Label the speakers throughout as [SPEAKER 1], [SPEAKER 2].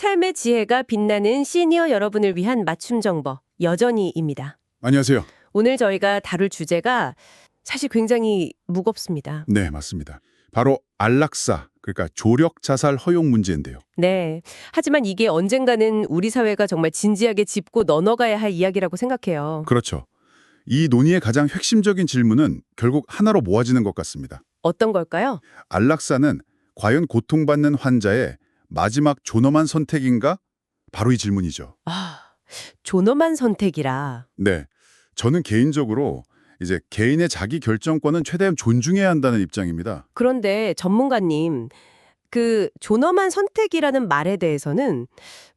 [SPEAKER 1] 삶의 지혜가 빛나는 시니어 여러분을 위한 맞춤 정보 여전히입니다.
[SPEAKER 2] 안녕하세요.
[SPEAKER 1] 오늘 저희가 다룰 주제가 사실 굉장히 무겁습니다.
[SPEAKER 2] 네, 맞습니다. 바로 안락사, 그러니까 조력 자살 허용 문제인데요.
[SPEAKER 1] 네. 하지만 이게 언젠가는 우리 사회가 정말 진지하게 짚고 넘어가야 할 이야기라고 생각해요.
[SPEAKER 2] 그렇죠. 이 논의의 가장 핵심적인 질문은 결국 하나로 모아지는 것 같습니다.
[SPEAKER 1] 어떤 걸까요?
[SPEAKER 2] 안락사는 과연 고통받는 환자의 마지막 존엄한 선택인가? 바로 이 질문이죠.
[SPEAKER 1] 아, 존엄한 선택이라.
[SPEAKER 2] 네. 저는 개인적으로 이제 개인의 자기 결정권은 최대한 존중해야 한다는 입장입니다.
[SPEAKER 1] 그런데 전문가님, 그 존엄한 선택이라는 말에 대해서는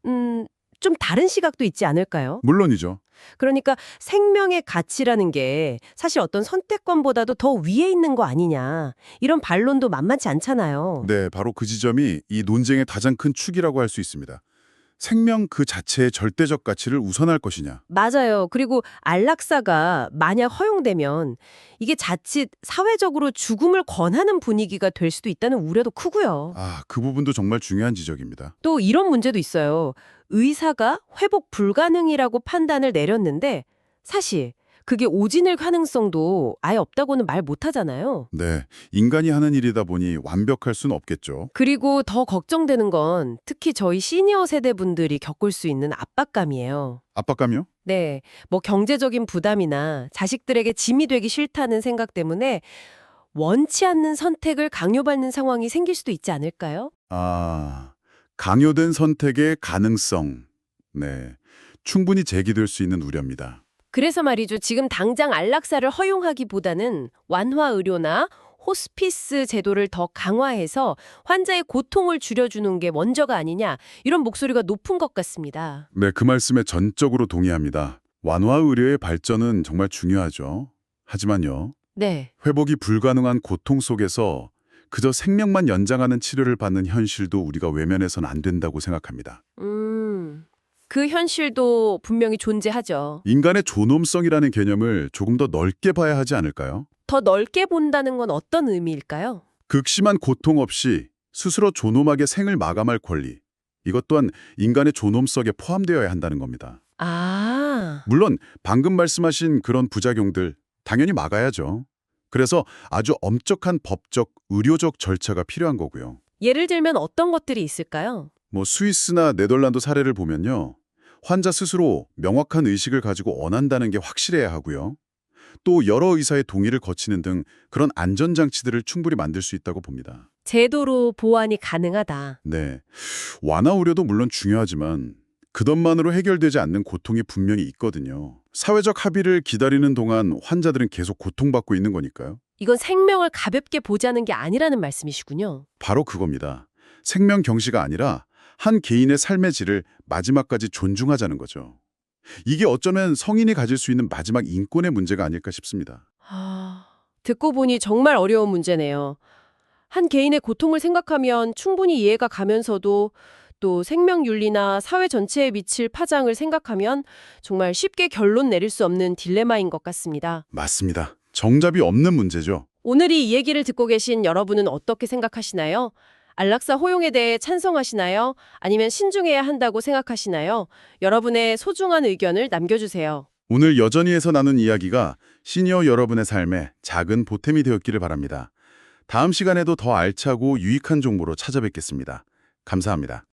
[SPEAKER 1] 음, 좀 다른 시각도 있지 않을까요?
[SPEAKER 2] 물론이죠.
[SPEAKER 1] 그러니까 생명의 가치라는 게 사실 어떤 선택권보다도 더 위에 있는 거 아니냐. 이런 반론도 만만치 않잖아요.
[SPEAKER 2] 네, 바로 그 지점이 이 논쟁의 가장 큰 축이라고 할 수 있습니다. 생명 그 자체의 절대적 가치를 우선할 것이냐.
[SPEAKER 1] 맞아요. 그리고 안락사가 만약 허용되면 이게 자칫 사회적으로 죽음을 권하는 분위기가 될 수도 있다는 우려도 크고요.
[SPEAKER 2] 아, 그 부분도 정말 중요한 지적입니다.
[SPEAKER 1] 또 이런 문제도 있어요. 의사가 회복 불가능이라고 판단을 내렸는데 사실 그게 오진일 가능성도 아예 없다고는 말 못하잖아요.
[SPEAKER 2] 네, 인간이 하는 일이다 보니 완벽할 수는 없겠죠.
[SPEAKER 1] 그리고 더 걱정되는 건 특히 저희 시니어 세대 분들이 겪을 수 있는 압박감이에요.
[SPEAKER 2] 압박감이요?
[SPEAKER 1] 네, 뭐 경제적인 부담이나 자식들에게 짐이 되기 싫다는 생각 때문에 원치 않는 선택을 강요받는 상황이 생길 수도 있지 않을까요?
[SPEAKER 2] 아, 강요된 선택의 가능성. 네, 충분히 제기될 수 있는 우려입니다.
[SPEAKER 1] 그래서 말이죠. 지금 당장 안락사를 허용하기보다는 완화 의료나 호스피스 제도를 더 강화해서 환자의 고통을 줄여주는 게 먼저가 아니냐 이런 목소리가 높은 것 같습니다.
[SPEAKER 2] 네, 그 말씀에 전적으로 동의합니다. 완화 의료의 발전은 정말 중요하죠. 하지만요,
[SPEAKER 1] 네.
[SPEAKER 2] 회복이 불가능한 고통 속에서 그저 생명만 연장하는 치료를 받는 현실도 우리가 외면해서는 안 된다고 생각합니다.
[SPEAKER 1] 음. 그 현실도 분명히 존재하죠.
[SPEAKER 2] 인간의 존엄성이라는 개념을 조금 더 넓게 봐야 하지 않을까요?
[SPEAKER 1] 더 넓게 본다는 건 어떤 의미일까요?
[SPEAKER 2] 극심한 고통 없이 스스로 존엄하게 생을 마감할 권리. 이것 또한 인간의 존엄성에 포함되어야 한다는 겁니다.
[SPEAKER 1] 아.
[SPEAKER 2] 물론 방금 말씀하신 그런 부작용들 당연히 막아야죠. 그래서 아주 엄격한 법적, 의료적 절차가 필요한 거고요.
[SPEAKER 1] 예를 들면 어떤 것들이 있을까요?
[SPEAKER 2] 뭐 스위스나 네덜란드 사례를 보면요. 환자 스스로 명확한 의식을 가지고 원한다는 게 확실해야 하고요. 또 여러 의사의 동의를 거치는 등 그런 안전장치들을 충분히 만들 수 있다고 봅니다.
[SPEAKER 1] 제도로 보완이 가능하다.
[SPEAKER 2] 네. 완화 우려도 물론 중요하지만 그것만으로 해결되지 않는 고통이 분명히 있거든요. 사회적 합의를 기다리는 동안 환자들은 계속 고통받고 있는 거니까요.
[SPEAKER 1] 이건 생명을 가볍게 보자는 게 아니라는 말씀이시군요.
[SPEAKER 2] 바로 그겁니다. 생명 경시가 아니라 한 개인의 삶의 질을 마지막까지 존중하자는 거죠. 이게 어쩌면 성인이 가질 수 있는 마지막 인권의 문제가 아닐까 싶습니다.
[SPEAKER 1] 아, 듣고 보니 정말 어려운 문제네요. 한 개인의 고통을 생각하면 충분히 이해가 가면서도 또 생명윤리나 사회 전체에 미칠 파장을 생각하면 정말 쉽게 결론 내릴 수 없는 딜레마인 것 같습니다.
[SPEAKER 2] 맞습니다. 정답이 없는 문제죠.
[SPEAKER 1] 오늘 이 얘기를 듣고 계신 여러분은 어떻게 생각하시나요? 안락사 호용에 대해 찬성하시나요? 아니면 신중해야 한다고 생각하시나요? 여러분의 소중한 의견을 남겨주세요.
[SPEAKER 2] 오늘 여전히에서 나눈 이야기가 시니어 여러분의 삶에 작은 보탬이 되었기를 바랍니다. 다음 시간에도 더 알차고 유익한 정보로 찾아뵙겠습니다. 감사합니다.